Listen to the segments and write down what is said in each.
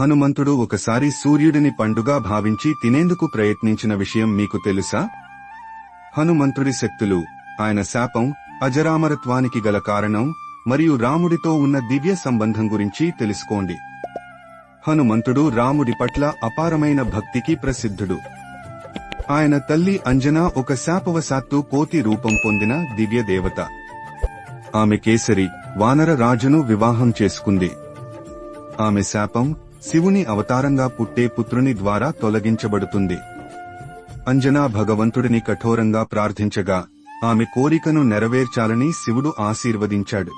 హనుమంతుడు ఒకసారి సూర్యుడిని పండుగా భావించి తినేందుకు ప్రయత్నించిన విషయం మీకు తెలుసా? హనుమంతుడి శక్తులు ఆయన శాపం అజరామరత్వానికి గల కారణం మరియు రాముడితో ఉన్న దివ్య సంబంధం గురించి తెలుసుకోండి. హనుమంతుడు రాముడి పట్ల అపారమైన భక్తికి ప్రసిద్ధుడు. ఆయన తల్లి అంజనా ఒక శాపవశాత్తు కోతి రూపం పొందిన దివ్య దేవత. ఆమె కేసరి వానర రాజును వివాహం చేసుకుంది. ఆమె శాపం శివుని అవతారంగా పుట్టే పుత్రుని ద్వారా తొలగించబడుతుంది. అంజనా భగవంతుడిని కఠోరంగా ప్రార్థించగా ఆమె కోరికను నెరవేర్చాలని శివుడు ఆశీర్వదించాడు.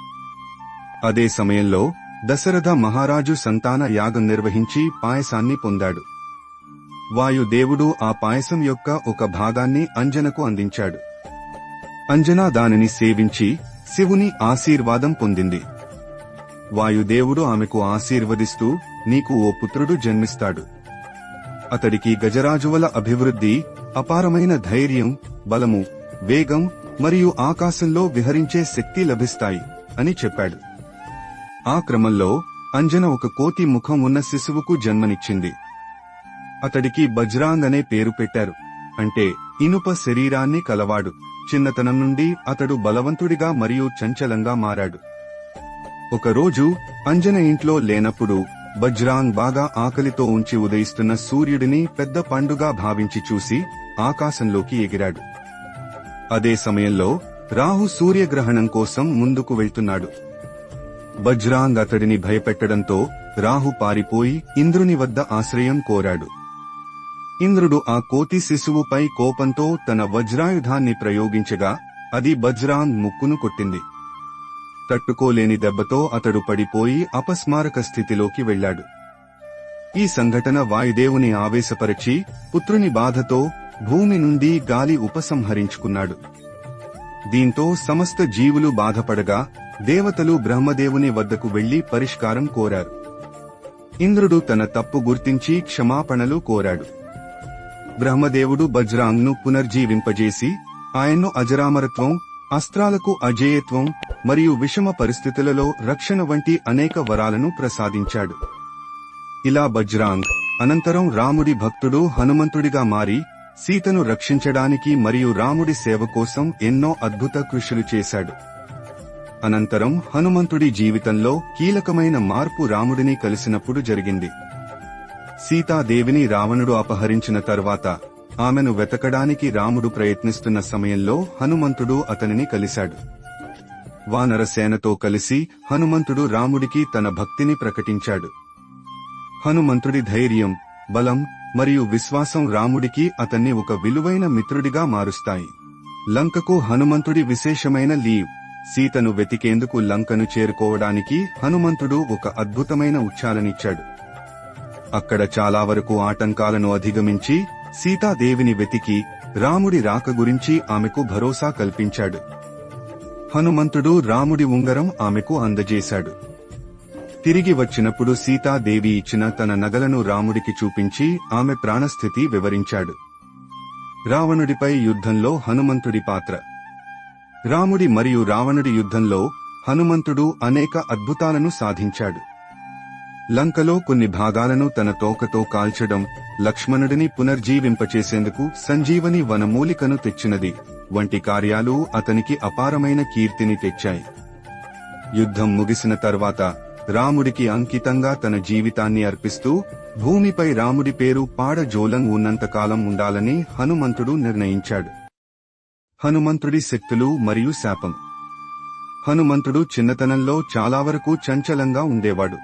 అదే సమయంలో దశరథ మహారాజు సంతాన యాగం నిర్వహించి పాయసాన్ని పొందాడు. వాయుదేవుడు ఆ పాయసం యొక్క ఒక భాగాన్ని అంజనకు అందించాడు. అంజనా దానిని సేవించి శివుని ఆశీర్వాదం పొందింది. వాయుదేవుడు ఆమెకు ఆశీర్వదిస్తూ నీకు ఓ పుత్రుడు జన్మిస్తాడు. అతడికి గజరాజువల అభివృద్ధి అపారమైన ధైర్యం బలము వేగం మరియు ఆకాశంలో విహరించే శక్తి లభిస్తాయి అని చెప్పాడు. ఆ క్రమంలో అంజన ఒక కోతి ముఖం ఉన్న శిశువుకు జన్మనిచ్చింది. అతడికి బజ్రాంగ్ అనే పేరు పెట్టారు. అంటే ఇనుప శరీరాన్ని కలవాడు. చిన్నతనం నుండి అతడు బలవంతుడిగా మరియు చంచలంగా మారాడు. ఒకరోజు అంజన ఇంట్లో లేనప్పుడు బజ్రాంగ్ బాగా ఆకలితో ఉంచి ఉదయిస్తున్న సూర్యుడిని పెద్ద పండుగా భావించి చూసి ఆకాశంలోకి ఎగిరాడు. అదే సమయంలో రాహు సూర్యగ్రహణం కోసం ముందుకు వెళ్తున్నాడు. బజ్రాంగ్ అతడిని భయపెట్టడంతో రాహు పారిపోయి ఇంద్రుని వద్ద ఆశ్రయం కోరాడు. ఇంద్రుడు ఆ కోతి శిశువుపై కోపంతో తన వజ్రాయుధాన్ని ప్రయోగించగా అది బజ్రాంగ్ ముక్కును కొట్టింది. తట్టుకోలేని దెబ్బతో అతడు పడిపోయి అపస్మారక స్థితిలోకి వెళ్ళాడు ఈ సంఘటన వాయుదేవుని ఆవేశపరిచి పుత్రుని బాధతో భూమి నుండి గాలి ఉపసంహరించుకున్నాడు. దీంతో సమస్త జీవులు బాధపడగా దేవతలు బ్రహ్మదేవుని వద్దకు వెళ్ళి పరిష్కారం కోరారు. ఇంద్రుడు తన తప్పు గుర్తించి క్షమాపణలు కోరాడు. బ్రహ్మదేవుడు బజ్రాంగ్ను పునర్జీవింపజేసి ఆయన్ను అజరామరత్వం అస్త్రాలకు అజేయత్వం మరియు విషమ పరిస్థితులలో రక్షణ వంటి అనేక వరాలను ప్రసాదించాడు. ఇలా బజ్రాంగ్ అనంతరం రాముడి భక్తుడు హనుమంతుడిగా మారి సీతను రక్షించడానికి మరియు రాముడి సేవ కోసం ఎన్నో అద్భుత కృషులు చేశాడు. అనంతరం హనుమంతుడి జీవితంలో కీలకమైన మార్పు రాముడిని కలిసినప్పుడు జరిగింది. సీతాదేవిని రావణుడు అపహరించిన తర్వాత ఆమెను వెతకడానికి రాముడు ప్రయత్నిస్తున్న సమయంలో హనుమంతుడు అతనిని కలిశాడు. వానరసేనతో కలిసి హనుమంతుడు రాముడికి తన భక్తిని ప్రకటించాడు. హనుమంతుడి ధైర్యం బలం మరియు విశ్వాసం రాముడికి అతన్ని ఒక విలువైన మిత్రుడిగా మారుస్తాయి. లంకకు హనుమంతుడి విశేషమైన లీవ్ సీతను వెతికేందుకు లంకను చేరుకోవడానికి హనుమంతుడు ఒక అద్భుతమైన ఉచ్చాలనిచ్చాడు అక్కడ చాలా వరకు ఆటంకాలను అధిగమించి సీతాదేవిని వెతికి రాముడి రాక గురించి ఆమెకు భరోసా కల్పించాడు. హనుమంతుడు రాముడి ఉంగరం ఆమెకు అందజేశాడు. తిరిగి వచ్చినప్పుడు సీతాదేవి ఇచ్చిన తన నగలను రాముడికి చూపించి ఆమె ప్రాణస్థితి వివరించాడు. రావణుడిపై యుద్ధంలో హనుమంతుడి పాత్ర. రాముడి మరియు రావణుడి యుద్ధంలో హనుమంతుడు అనేక అద్భుతాలను సాధించాడు. లంకలో కొన్ని భాగాలను తన తోకతో కాల్చడం లక్ష్మణుడిని పునర్జీవింపచేసేందుకు సంజీవని వనమూలికను తెచ్చినది. వంటి కార్యాలు అతనికి అపారమైన కీర్తిని తెచ్చాయి. యుద్ధం ముగిసిన తర్వాత రాముడికి అంకితంగా తన జీవితాన్ని అర్పిస్తూ భూమిపై రాముడి పేరు పాడజోలం ఉన్నంతకాలం ఉండాలని హనుమంతుడు నిర్ణయించాడు. హనుమంతుడి శక్తులు మరియు శాపం. హనుమంతుడు చిన్నతనంలో చాలా వరకు చంచలంగా ఉండేవాడు.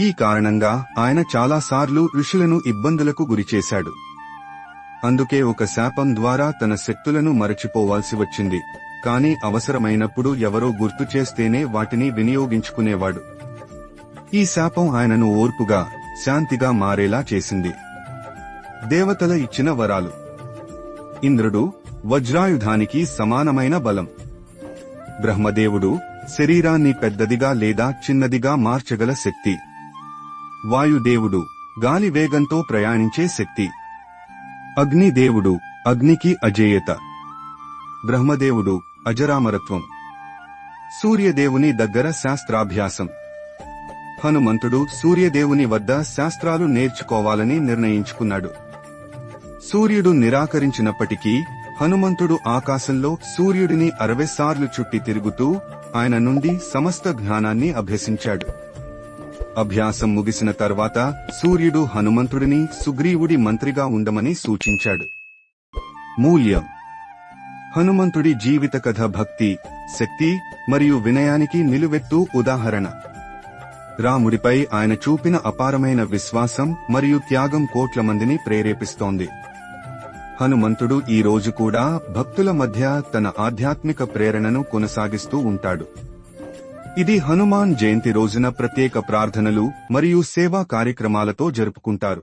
ఈ కారణంగా ఆయన చాలాసార్లు ఋషులను ఇబ్బందులకు గురిచేశాడు. అందుకే ఒక శాపం ద్వారా తన శక్తులను మరచిపోవాల్సి వచ్చింది. కానీ అవసరమైనప్పుడు ఎవరో గుర్తు చేస్తేనే వాటిని వినియోగించుకునేవాడు. ఈ శాపం ఆయనను ఓర్పుగా శాంతిగా మారేలా చేసింది. దేవతల ఇచ్చిన వరాలు. ఇంద్రుడు వజ్రాయుధానికి సమానమైన బలం. బ్రహ్మదేవుడు శరీరాన్ని పెద్దదిగా లేదా చిన్నదిగా మార్చగల శక్తి. వాయుదేవుడు గాలి వేగంతో ప్రయాణించే శక్తి. అగ్నిదేవుడు అగ్నికి అజేయత. బ్రహ్మదేవుడు అజరామరత్వం. సూర్యదేవుని దగ్గర శాస్త్రాభ్యాసం. హనుమంతుడు సూర్యదేవుని వద్ద శాస్త్రాలు నేర్చుకోవాలని నిర్ణయించుకున్నాడు. సూర్యుడు నిరాకరించినప్పటికీ హనుమంతుడు ఆకాశంలో సూర్యుడిని అరవై సార్లు చుట్టి తిరుగుతూ ఆయన నుండి సమస్త జ్ఞానాన్ని అభ్యసించాడు. అభ్యాసం ముగిసిన తర్వాత సూర్యుడు హనుమంతుడిని సుగ్రీవుడి మంత్రిగా ఉండమని సూచించాడు. మూల్యం. హనుమంతుడి జీవిత కథ భక్తి శక్తి మరియు వినయానికి నిలువెత్తు ఉదాహరణ. రాముడిపై ఆయన చూపిన అపారమైన విశ్వాసం మరియు త్యాగం కోట్ల మందిని ప్రేరేపిస్తోంది. హనుమంతుడు ఈ రోజు కూడా భక్తుల మధ్య తన ఆధ్యాత్మిక ప్రేరణను కొనసాగిస్తూ ఉంటాడు. ఇది హనుమాన్ జయంతి రోజున ప్రత్యేక ప్రార్థనలు మరియు సేవా కార్యక్రమాలతో జరుపుకుంటారు.